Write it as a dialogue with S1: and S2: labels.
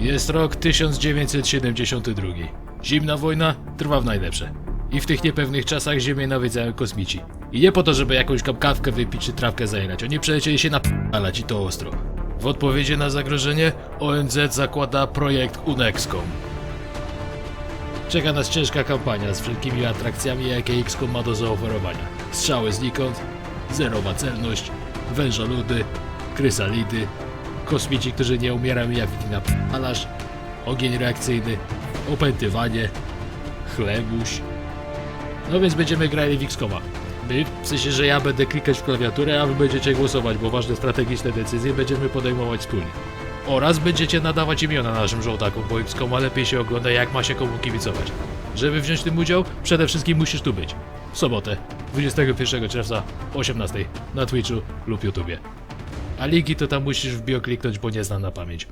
S1: Jest rok 1972. Zimna wojna trwa w najlepsze. I w tych niepewnych czasach Ziemię nawiedzają kosmici. I nie po to, żeby jakąś kapkawkę wypić czy trawkę zajrać. Oni przylecieli się napalać i to ostro. W odpowiedzi na zagrożenie ONZ zakłada projekt UNEXCOM. Czeka nas ciężka kampania z wszelkimi atrakcjami, jakie XCOM ma do zaoferowania. Strzały znikąd, zerowa celność, wężoludy, krysalidy, kosmici, którzy nie umierają jak napalasz, ogień reakcyjny, opętywanie, chlebuś. No więc będziemy grali w XCOMa. My, w sensie, że ja będę klikać w klawiaturę, a wy będziecie głosować, bo ważne strategiczne decyzje będziemy podejmować wspólnie. Oraz będziecie nadawać imiona naszym żołdakom, bo XCOMa lepiej się ogląda jak ma się komu kibicować. Żeby wziąć w tym udział, przede wszystkim musisz tu być. W sobotę, 21 czerwca, o 18 na Twitchu lub YouTubie. A linki to tam musisz w bio kliknąć, bo nie znam na pamięć.